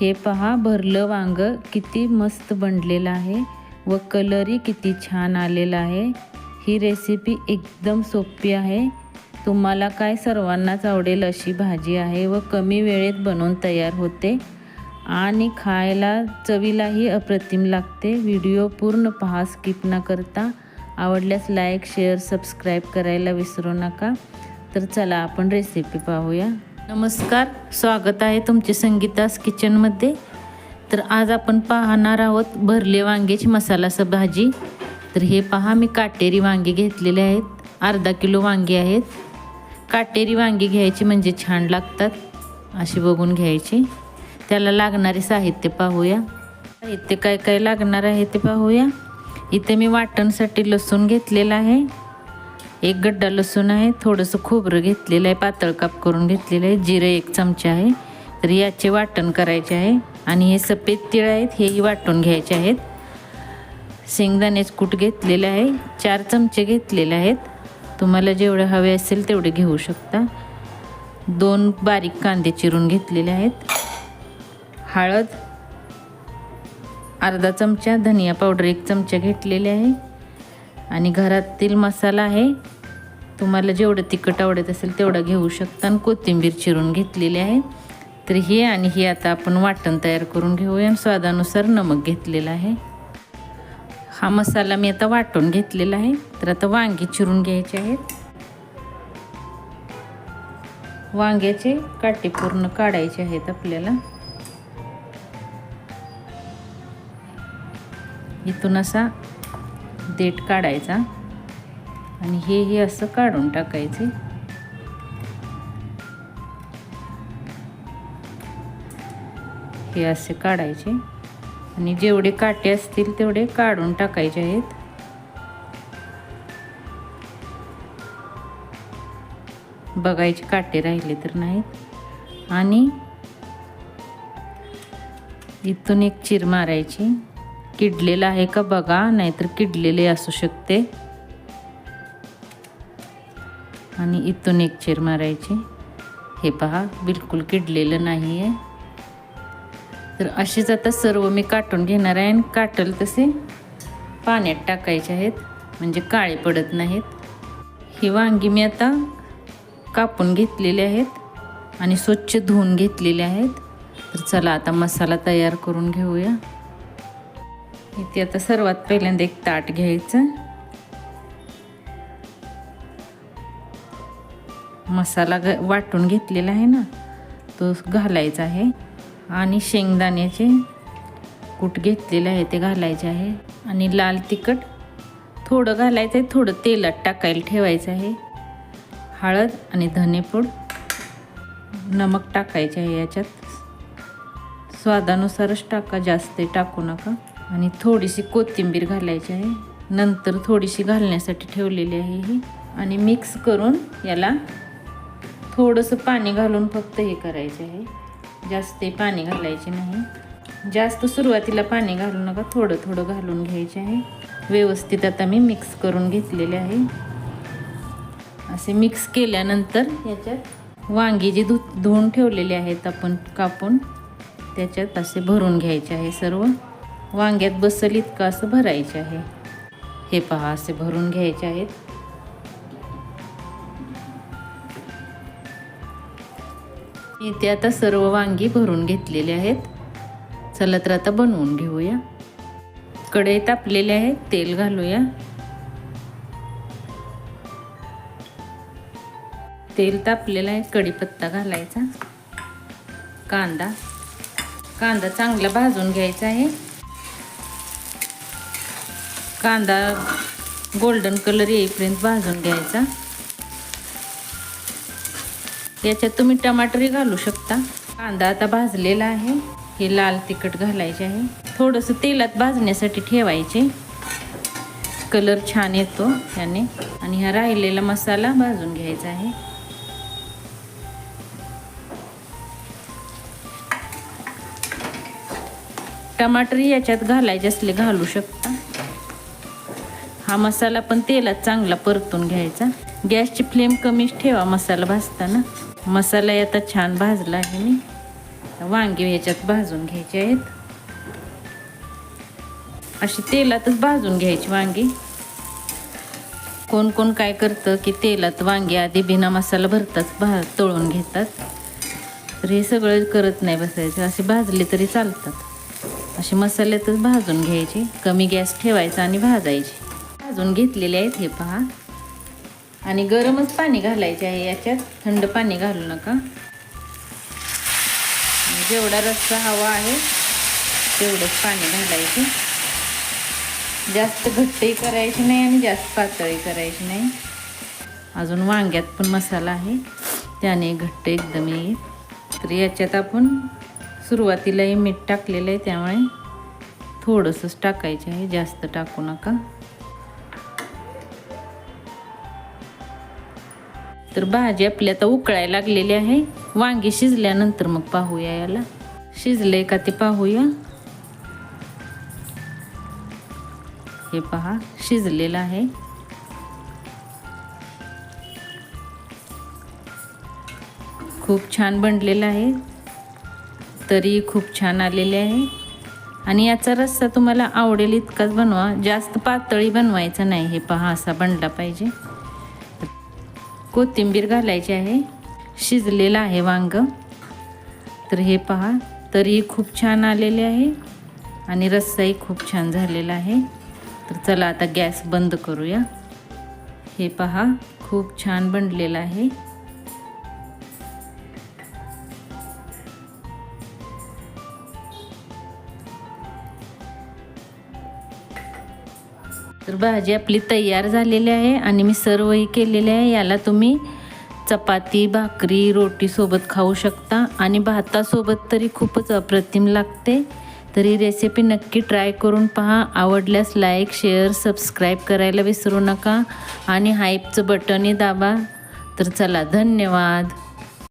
हे पहा भरलं वांग किती मस्त बनलेलं आहे व कलरही किती छान आलेला आहे. ही रेसिपी एकदम सोपी आहे. तुम्हाला काय सर्वांनाच आवडेल अशी भाजी आहे व कमी वेळेत बनवून तयार होते. आणि खायला चवीलाही अप्रतिम लागते. व्हिडिओ पूर्ण पहा स्किप न करता. आवडल्यास लाईक शेअर सबस्क्राईब करायला विसरू नका. तर चला आपण रेसिपी पाहूया. नमस्कार स्वागत आहे तुमचे संगीतास किचनमध्ये. तर आज आपण पाहणार आहोत भरले वांग्याची मसालासं भाजी. तर हे पहा मी काटेरी वांगे घेतलेले आहेत. अर्धा किलो वांगे आहेत. काटेरी वांगी घ्यायची म्हणजे छान लागतात अशी बघून घ्यायची. त्याला लागणारे साहित्य पाहूया. साहित्य काय काय लागणार आहे ते पाहूया. इथे मी वाटणसाठी लसूण घेतलेलं आहे. एक गड्डा लसूण आहे थोडंसं खोबरं घेतलेलं आहे पातळ काप करून घेतलेलं आहे जिरं एक चमचा आहे तर याचे वाटण करायचे आहे आणि हे सफेद तिळ आहेत हेही वाटून घ्यायचे आहेत. शेंगदाण्याच कूट घेतलेलं आहे चार चमचे घेतलेले आहेत. तुम्हाला जेवढे हवे असेल तेवढे घेऊ शकता. दोन बारीक कांदे चिरून घेतलेले आहेत. हळद अर्धा चमचा धनिया पावडर एक चमचा घेतलेले आहे. आणि घरातील मसाला आहे तुम्हाला जेवढं तिखट आवडत असेल तेवढं घेऊ शकता. आणि कोथिंबीर चिरून घेतलेली आहे. तर हे आणि हे आता आपण वाटण तयार करून घेऊया. आणि स्वादानुसार नमक घेतलेलं आहे. हा मसाला मी आता वाटून घेतलेला आहे. तर आता वांगी चिरून घ्यायचे आहेत. वांग्याचे काटे पूर्ण काढायचे आहेत आपल्याला. इथून असा देठ काढायचा. आणि हे हे असं काढून टाकायचे. हे असे काढायचे. आणि जेवढे काटे असतील तेवढे काढून टाकायचे आहेत. बघायचे काटे राहिले तर नाहीत. आणि इथून एक चिर मारायची. किडलेलं आहे का बघा नाहीतर किडलेले असू शकते. आणि इथून एक चेर मारायची. हे पहा बिलकुल किडलेलं नाही आहे तर असेच आता सर्व मी काटून घेणार आहे आणि काटल तसे पाण्यात टाकायचे आहेत म्हणजे काळे पडत नाहीत. ही वांगी मी आता कापून घेतलेली आहेत आणि स्वच्छ धुवून घेतलेले आहेत. तर चला आता मसाला तयार करून घेऊया. इथे आता सर्वात पहिल्यांदा एक ताट घ्यायचं. मसाला ग वाटून घेतलेला आहे ना तो घालायचा आहे. आणि शेंगदाण्याचे कूट घेतलेलं आहे ते घालायचे आहे. आणि लाल तिखट थोडं घालायचं आहे थोडं तेलात टाकायला ठेवायचं आहे. हळद आणि धनेपूड नमक टाकायचे आहे याच्यात. स्वादानुसारच टाका जास्त टाकू नका. आणि थोडीशी कोथिंबीर घालायची आहे. नंतर थोडीशी घालण्यासाठी ठेवलेली आहे ही. आणि मिक्स करून याला थोडंसं पाणी घालून फक्त हे करायचे आहे. जास्त पाणी घालायचे नाही. जास्त सुरुवातीला पाणी घालू नका थोडं थोडं घालून घ्यायचे आहे. व्यवस्थित आता मी मिक्स करून घेतलेले आहे. असे मिक्स केल्यानंतर याच्यात वांगी जी धु धुवून ठेवलेले आहेत आपण कापून त्याच्यात असे भरून घ्यायचे आहे सर्व. वांग्यात बसल इतकं असं भरायचे आहे. हे पहा असे भरून घ्यायचे आहेत. इथे आता सर्व वांगी भरून घेतलेले आहेत. चला तर आता बनवून घेऊया. कढई तापलेले आहेत तेल घालूया. तेल तापलेलं आहे कढीपत्ता घालायचा. कांदा. कांदा चांगला भाजून घ्यायचा आहे. कांदा गोल्डन कलर येईपर्यंत भाजून घ्यायचा. याच्यात तुम्ही टमाटरही घालू शकता. कांदा आता भाजलेला आहे. हे लाल तिखट घालायचे आहे. थोडंसं तेलात भाजण्यासाठी ठेवायचे. कलर छान येतो याने आणि हा राहिलेला मसाला भाजून घ्यायचा आहे. टमाटरही याच्यात घालायचे असले घालू शकता. हा मसाला पण तेलात चांगला परतून घ्यायचा. गॅसची फ्लेम कमीच ठेवा मसाला भाजताना. मसाला आता छान भाजला आहे मी. वांगे ह्याच्यात भाजून घ्यायचे आहेत. अशी तेलातच भाजून घ्यायची वांगी. कोण कोण काय करतं की तेलात वांगी आधी बिना मसाला भरताच भा तळून घेतात. तर हे सगळं करत नाही बसायचं असे भाजले तरी चालतात. असे मसाल्यातच भाजून घ्यायचे कमी गॅस ठेवायचा आणि भाजायचे. भाजून घेतलेले आहेत हे पहा. आणि गरमच पाणी घालायचे आहे याच्यात. थंड पाणी घालू नका. जेवढा रस्सा हवा आहे तेवढंच पाणी घालायचे. जास्त घट्टही करायची नाही आणि जास्त पातळी करायची नाही. अजून वांग्यात पण मसाला आहे. त्याने घट्ट एकदम येईल. तर याच्यात आपण सुरुवातीलाही मीठ टाकलेलं आहे त्यामुळे थोडंसंच टाकायचं आहे. जास्त टाकू नका. तर भाजी आपली आता उकळायला लागलेली आहे. वांगी शिजल्यानंतर मग पाहूया याला. शिजले का ते पाहूया. हे पहा शिजलेलं आहे. खूप छान बनलेलं आहे. तरी खूप छान आलेले आहे. आणि याचा रस्सा तुम्हाला आवडेल इतकाच बनवा. जास्त पातळी बनवायचा नाही. हे पहा असा बनला पाहिजे. कोथिंबीर घालायची आहे. शिजलेलं आहे वांग. तर हे पहा तरी खूप छान आलेले आहे आणि रस्साही खूप छान झालेला आहे. तर चला आता गॅस बंद करूया. हे पहा खूप छान बनलेलं आहे. तर भाजी आपली तयार झालेली आहे आणि मी सर्वही केलेले आहे. याला तुम्ही चपाती भाकरी रोटीसोबत खाऊ शकता आणि भातासोबत तरी खूपच अप्रतिम लागते. तर ही रेसिपी नक्की ट्राय करून पहा. आवडल्यास लाईक शेअर सबस्क्राईब करायला विसरू नका आणि हाईपचं बटनही दाबा. तर चला धन्यवाद.